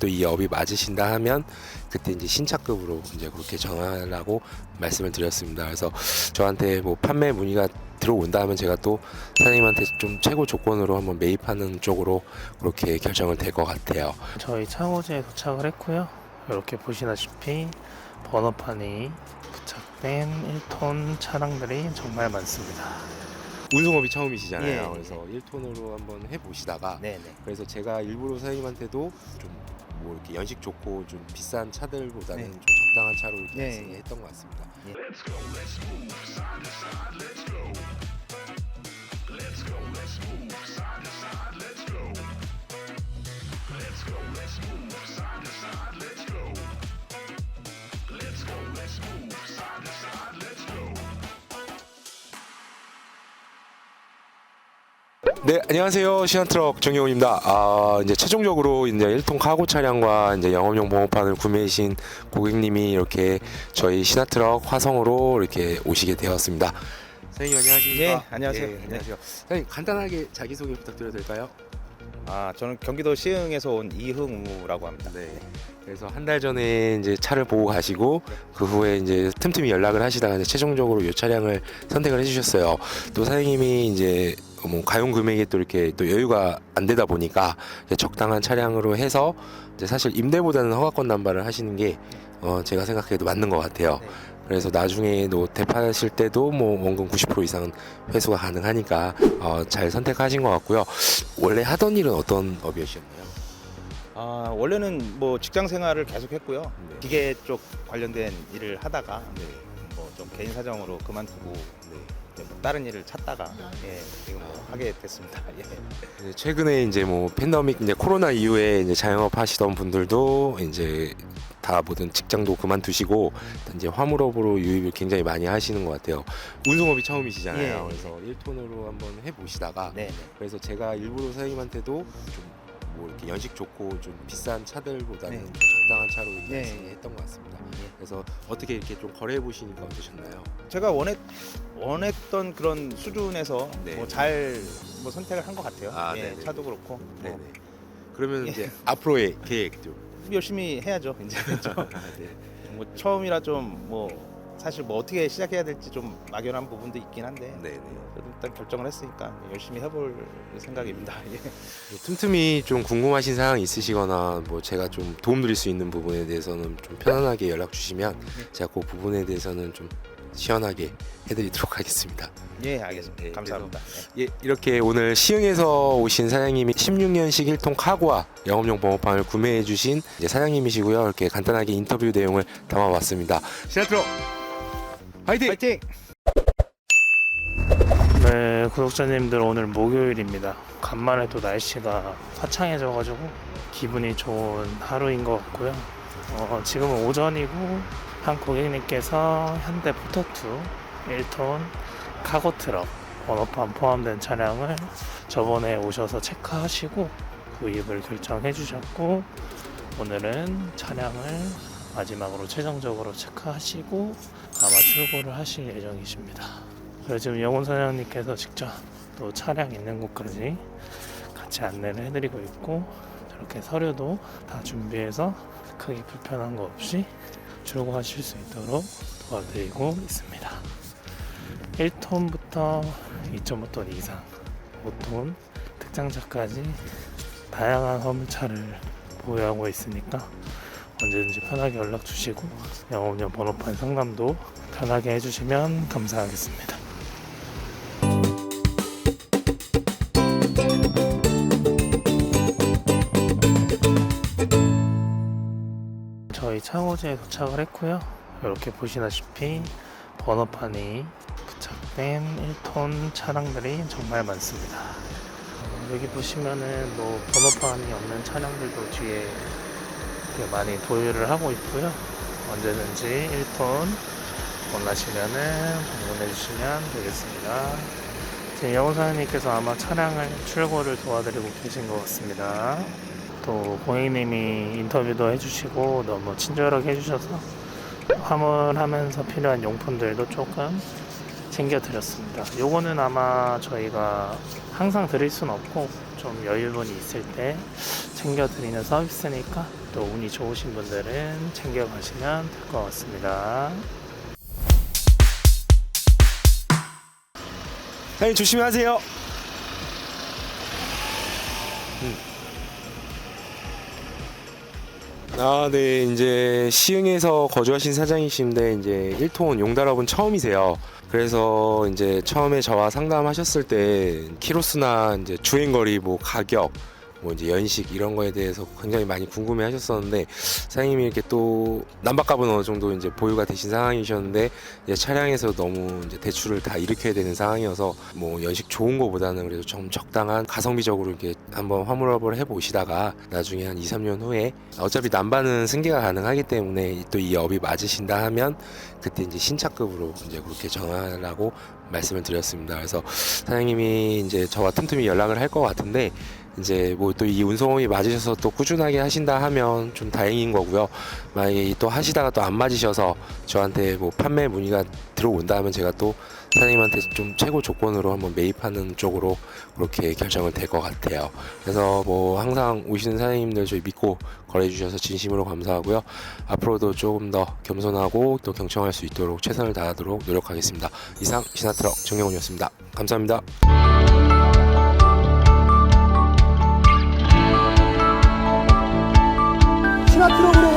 또 이 업이 맞으신다 하면 그때 이제 신차급으로 이제 그렇게 정하라고 말씀을 드렸습니다. 그래서 저한테 뭐 판매 문의가 들어온다 하면 제가 또 사장님한테 좀 최고 조건으로 한번 매입하는 쪽으로 그렇게 결정을 될 것 같아요. 저희 차고지에 도착을 했고요. 이렇게 보시다시피 번호판이 부착된 1톤 차량들이 정말 많습니다. 운송업이 처음이시잖아요. 예. 그래서 1톤으로 한번 해보시다가 네네. 그래서 제가 일부러 사장님한테도 좀 뭐 이렇게 연식 좋고 좀 비싼 차들보다는 네. 좀 적당한 차로 이렇게 네. 했던 것 같습니다. 네, 안녕하세요. 시안트럭 정영훈입니다. 아, 이제 최종적으로 이제 1톤 카고 차량과 이제 영업용 번호판을 구매하신 고객님이 이렇게 저희 시나트럭 화성으로 이렇게 오시게 되었습니다. 사장님 안녕하십니까? 예, 안녕하세요. 예, 안녕하세요. 사장님 간단하게 자기소개 부탁드려도 될까요? 아, 저는 경기도 시흥에서 온 이흥우라고 합니다. 네. 그래서 한 달 전에 이제 차를 보고 가시고 그 후에 이제 틈틈이 연락을 하시다가 이제 최종적으로 이 차량을 선택을 해주셨어요. 또 사장님이 이제 뭐 가용 금액이 또 이렇게 또 여유가 안 되다 보니까 이제 적당한 차량으로 해서 이제 사실 임대보다는 허가권 남발을 하시는 게 어, 제가 생각해도 맞는 것 같아요. 네. 그래서 나중에도 대파하실 때도 뭐 원금 90% 이상 회수가 가능하니까 어, 잘 선택하신 것 같고요. 원래 하던 일은 어떤 업이셨나요? 아, 원래는 뭐 직장 생활을 계속 했고요. 네. 기계 쪽 관련된 일을 하다가 네. 개인 사정으로 그만두고 네. 이제 뭐 다른 일을 찾다가 예, 지금 뭐 하게 됐습니다. 예. 이제 최근에 이제 뭐 팬데믹 이제 코로나 이후에 이제 자영업 하시던 분들도 이제 다 모든 직장도 그만두시고 이제 화물업으로 유입을 굉장히 많이 하시는 것 같아요. 운송업이 처음이시잖아요. 예. 그래서 1톤으로 한번 해보시다가 네, 네. 그래서 제가 일부러 사장님한테도 좀 뭐 이렇게 연식 좋고 좀 비싼 차들보다는 네. 좀 적당한 차로 네. 말씀을 했던 것 같습니다. 예. 그래서 어떻게 이렇게 좀 거래해 보시니까 어떠셨나요? 제가 원했 원했던 그런 수준에서 네. 뭐 잘 뭐 선택을 한 것 같아요. 아, 예, 네네. 차도 그렇고 네네. 뭐 그러면 예. 이제 앞으로의 계획 좀. 열심히 해야죠. 이제 좀 네. 뭐 처음이라 좀 뭐 사실 뭐 어떻게 시작해야 될지 좀 막연한 부분도 있긴 한데 네네. 그래도 일단 결정을 했으니까 열심히 해볼 생각입니다. 예. 뭐 틈틈이 좀 궁금하신 사항 있으시거나 뭐 제가 좀 도움 드릴 수 있는 부분에 대해서는 좀 편안하게 연락 주시면 제가 그 부분에 대해서는 좀 시원하게 해드리도록 하겠습니다. 예, 알겠습니다. 네, 감사합니다. 예, 이렇게 오늘 시흥에서 오신 사장님이 16년식 1통 카고와 영업용 번호판을 구매해 주신 이제 사장님이시고요. 이렇게 간단하게 인터뷰 내용을 담아봤습니다. 시나트로 화이팅! 파이팅! 네, 구독자님들 오늘 목요일입니다. 간만에 또 날씨가 화창해져가지고 기분이 좋은 하루인 것 같고요. 어, 지금은 오전이고 한 고객님께서 현대 포터2 1톤 카고 트럭 번호판 포함된 차량을 저번에 오셔서 체크하시고 구입을 결정해 주셨고 오늘은 차량을 마지막으로 최종적으로 체크하시고 아마 출고를 하실 예정이십니다. 그래서 지금 영훈 사장님께서 직접 또 차량 있는 곳까지 같이 안내를 해드리고 있고 저렇게 서류도 다 준비해서 크게 불편한 거 없이 출고하실 수 있도록 도와드리고 있습니다. 1톤부터 2.5톤 이상, 5톤 특장차까지 다양한 화물차를 보유하고 있으니까 언제든지 편하게 연락 주시고 영업용 번호판 상담도 편하게 해주시면 감사하겠습니다. 저희 차고지에 도착을 했고요. 이렇게 보시다시피 번호판이 부착된 1톤 차량들이 정말 많습니다. 어, 여기 보시면은 뭐 번호판이 없는 차량들도 뒤에 많이 보유를 하고 있고요. 언제든지 1톤 원하시면은 방문해 주시면 되겠습니다. 지금 영훈 사장님께서 아마 차량을 출고를 도와드리고 계신 것 같습니다. 또 고객님이 인터뷰도 해주시고 너무 친절하게 해주셔서 화물하면서 필요한 용품들도 조금 챙겨드렸습니다. 요거는 아마 저희가 항상 드릴 수는 없고 좀 여유분이 있을 때 챙겨드리는 서비스니까 또 운이 좋으신 분들은 챙겨가시면 될 것 같습니다. 사장님 조심하세요. 아, 네, 이제 시흥에서 거주하신 사장이신데 이제 1톤 용달업은 처음이세요. 그래서 이제 처음에 저와 상담하셨을 때 키로수나 이제 주행거리, 뭐 가격, 뭐 이제 연식 이런 거에 대해서 굉장히 많이 궁금해 하셨었는데 사장님이 이렇게 또 난박값은 어느 정도 이제 보유가 되신 상황이셨는데 이제 차량에서 너무 이제 대출을 다 일으켜야 되는 상황이어서 뭐 연식 좋은 거보다는 그래도 좀 적당한 가성비적으로 이렇게 한번 화물업을 해 보시다가 나중에 한 2, 3년 후에 어차피 난반은 승계가 가능하기 때문에 또 이 업이 맞으신다 하면 그때 이제 신차급으로 이제 그렇게 정하라고 말씀을 드렸습니다. 그래서 사장님이 이제 저와 틈틈이 연락을 할 것 같은데 이제 뭐 또 이 운송업이 맞으셔서 또 꾸준하게 하신다 하면 좀 다행인 거고요. 만약에 또 하시다가 또 안 맞으셔서 저한테 뭐 판매 문의가 들어온다 하면 제가 또 사장님한테 좀 최고 조건으로 한번 매입하는 쪽으로 그렇게 결정을 될 것 같아요. 그래서 뭐 항상 오시는 사장님들 저희 믿고 거래해 주셔서 진심으로 감사하고요. 앞으로도 조금 더 겸손하고 또 경청할 수 있도록 최선을 다하도록 노력하겠습니다. 이상 신화트럭 정영훈이었습니다. 감사합니다. not through